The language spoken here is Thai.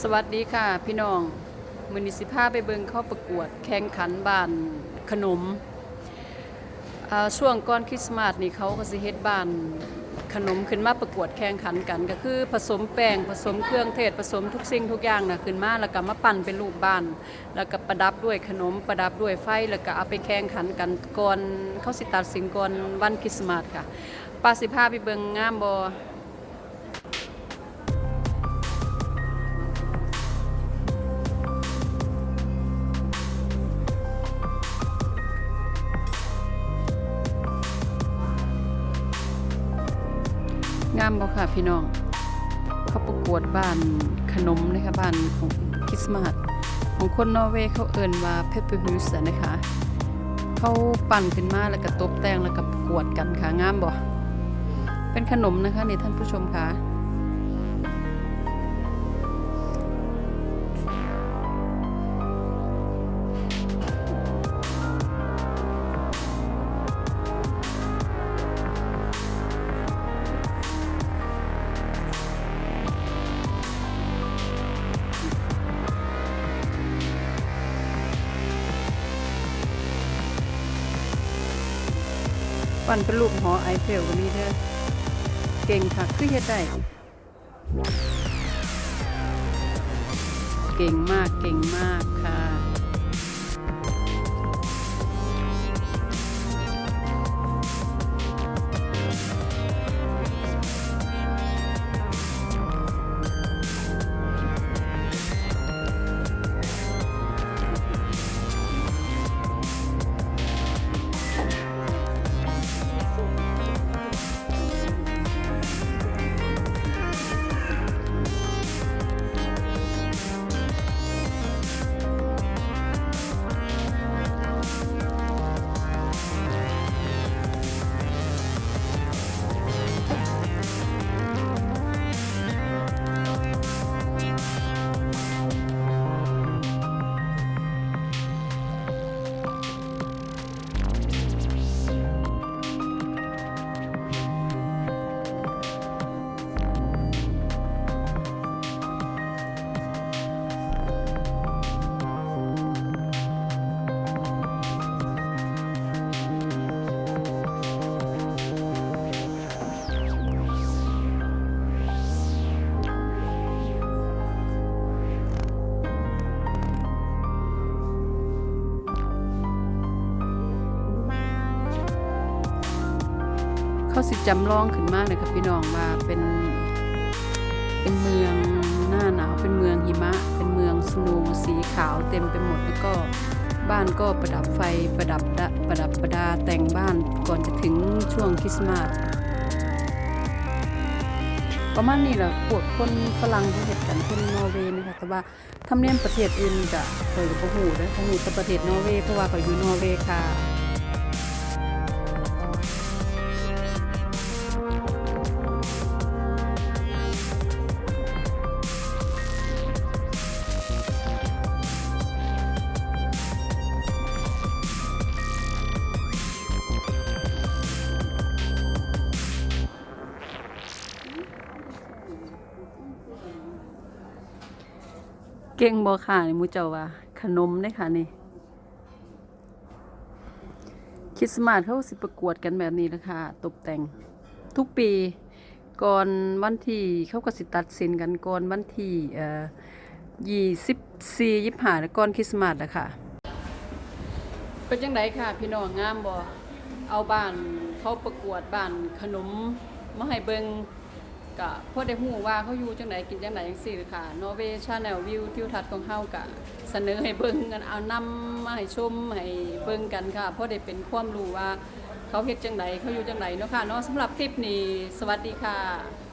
สวัสดีค่ะ พี่น้องมือนิสิภาไปเบิงเข้าประกวด แข่งขันบ้านขนม ช่วงก่อนคริสต์มาสนี่เขาก็สิเฮ็ดบ้านขนมขึ้นมาประกวดแข่งขันกันก็คือผสมแป้งผสมเครื่องเทศผสมทุกสิ่งทุกอย่างนะขึ้นมาแล้วก็มาปั้นเป็นรูปบ้าน แล้วก็ประดับด้วยขนมประดับด้วยไฟแล้วก็เอาไปแข่งขันกันก่อนเขาสิตัดสินก่อนวันคริสต์มาสค่ะป้าสิพาไปเบิงงามบ่ งามบ่ค่ะพี่น้อง เขาประกวดบ้านขนมนะคะบ้านของคริสต์มาสของคนนอร์เวย์เขาเอิ่นว่าเพปเปอร์ฮูสนะคะเขาปั่นขึ้นมาแล้วก็ตบแต่งแล้วก็ประกวดกันค่ะงามบ่เป็นขนมนะคะนี่ท่านผู้ชมค่ะ ปั่นเป็นรูปหอไอเฟลก็มีเด้อเก่งค่ะคือเฮ็ดได้เก่งมากเก่งมากค่ะ เขาสิจำลองขึ้นมากเลยครับพี่น้องว่าเป็นเป็นเมืองหน้าหนาวเป็นเมืองหิมะ เป็นเมืองสโนว์สีขาวเต็มไปหมดแล้วก็บ้านก็ประดับไฟประดับดประดับประดาแต่งบ้านก่อนจะถึงช่วงคริสต์มาสประมาณนี้แหละพวกคนฝรั่งเขาเห็ดกันคนนอร์เวย์นะคะแต่ว่าทำเนียมประเทศอื่นจะเคยกับหูได้เขาหูแต่ประเทศนอร์เวย์เพราะว่าเขาอยู่นอร์เวย์ค่ะ เก่งบ่ค่ะนี่มูเจ้าว่า ขนมเด้ค่ะนี่คริสต์มาสเขาสิประกวดกันแบบนี้นะคะตกแต่งทุกปีก่อนวันที่เขาก็สิตัดสินกันก่อนวันที่เอ่อยี่สิบสี่ยี่ห้าก่อนคริสต์มาสแล้วค่ะเป็นจังไดค่ะ พี่น้องงามบ่เอาบ้านเขาประกวดบ้านขนมมาให้เบิง ก็พอได้ฮู้ว่าเขาอยู่จังไดกินจังไดจังซี่ค่ะนอร์เวย์ชาแนลวิวทิวทัศน์ของเฮาก็เสนอให้เบิ่งกันเอานำมาให้ชมให้เบิ่งกันค่ะพอได้เป็นความรู้ว่าเขาเฮ็ดจังไดเขาอยู่จังไดเนาะค่ะเนาะสำหรับคลิปนี้สวัสดีค่ะ